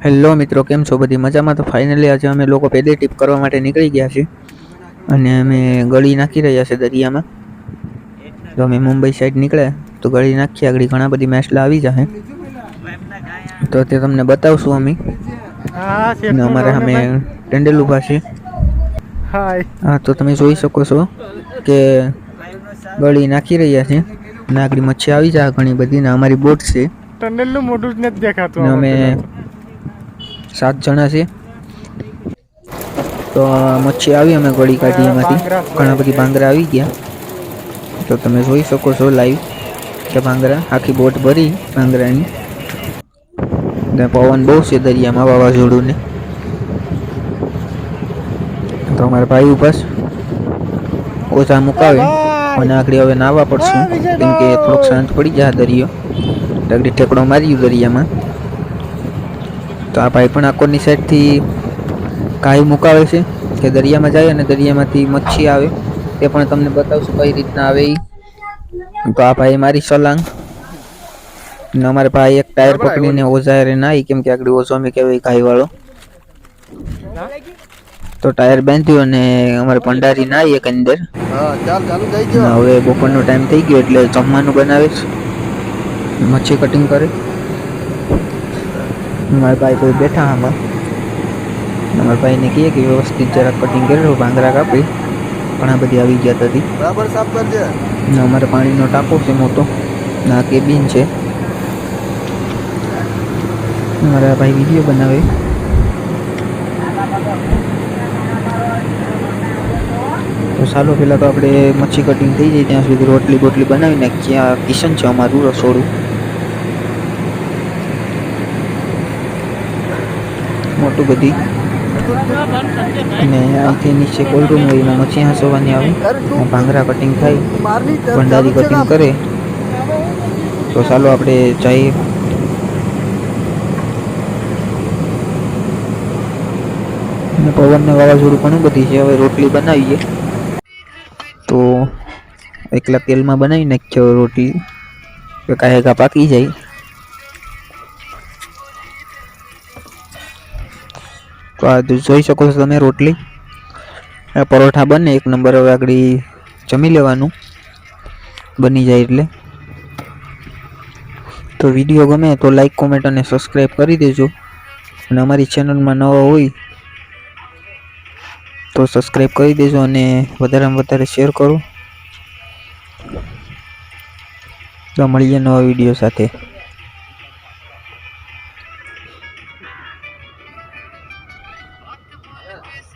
Hello મિત્રો કેમ છો? બધી મજામાં? તો ફાઇનલી આજે અમે લોકો પેદે ટીપ કરવા માટે નીકળી ગયા છીએ. અને અમે ગળી નાખી રહ્યા છે દરિયામાં. તો અમે મુંબઈ સાઈડ નીકળ્યા તો ગળી નાખી આગળ ઘણા બધી મેસલા આવી જશે. તો તે તમને બતાવશું અમે. અને અમારે અમે ટેન્ડેલ ઊભા છે હા તો તમે જોઈ શકો છો કે ગળી નાખી રહ્યા છે ને આગળ મચ્છી આવી જાય ઘણી બધી ને અમારી બોટ છે. ટનલનું મોઢું જ નથી દેખાતું અમે. સાત જણા છે. તો મચ્છી આવી, અમે ગોળી કાઢી એમાંથી. ઘણા બધી ભાંગરા આવી ગયા. તો તમે જોઈ શકો છો લાઈવ કે ભાંગરા, આખી બોટ ભરી ભાંગરાની. ને પવન બહુ છે દરિયામાં વાવાઝોડું ને તો અમારા ભાઈ ઉપર ઓછા મુકાવે. અને આગળ હવે નાવા પડશું. કેમ કે થોડોક શાંત પડી જાય દરિયો. આગળ ઠેકડો માર્યું દરિયામાં. તો આ ભાઈ પણ આકોરની સાઈડથી કાઈ મુકાવે છે કે દરિયામાં જાય અને દરિયામાંથી મચ્છી આવે. તે પણ તમને બતાવશું કઈ રીતના આવે એ તો આ ભાઈ મારી સલાંગ. ને અમારે ભાઈ એક ટાયર પકડીને ઓઝારે નાઈ કેમ કે આગળ ઓઝો અમે કહેવાય ઘાઈ વાળો તો ટાયર બાંધ્યું અને અમારે ભંડારી નાઈ એક અંદર. હવે બપોરનો ટાઈમ થઈ ગયો એટલે જમવાનું બનાવે છે. મચ્છી કટિંગ કરે. મારા ભાઈ કોઈ બેઠા આમાં. મારા ભાઈને કહે કે વ્યવસ્થિત જરાક કટિંગ કરી લો ભાંગરા કાપી. ઘણા બધી આવી ગયા હતી બરાબર સાફ કરજે. ને અમારે પાણીનો ટાંકો છે મોટો. ના કેબિન છે. મારા ભાઈ વીડિયો બનાવે. તો ચાલો પહેલાં તો આપણે મચ્છી કટિંગ થઈ જાય ત્યાં સુધી રોટલી બોટલી બનાવી નાખીએ. આ કિચન છે અમારું રસોડું. મોટું બધી. અને અહીંથી નીચે કોલ્ડરૂમ હોય, એમાં મચ્છી હાંસવાની આવે. ભાંગરા કટિંગ થાય. ભંડારી કટિંગ કરે. તો ચાલો આપણે જઈએ. અને પવનને વાવાઝોડું ઘણું બધી છે. હવે રોટલી બનાવીએ. તો એકલા તેલમાં બનાવી નાખ્યો રોટલી. કાંઈ પાકી જાય. તો આ જોઈ શકો છો તમે રોટલી. પરોઠા બને, એક નંબર હવે આગળ જમી લેવાનું. બની જાય એટલે. તો વીડિયો ગમે તો લાઈક કોમેન્ટ અને સબસ્ક્રાઈબ કરી દેજો. અને અમારી ચેનલમાં નવા હોય તો સબસ્ક્રાઈબ કરી દેજો અને વધારેમાં વધારે શેર કરો. તો મળીએ નવા વીડિયો સાથે. Okay.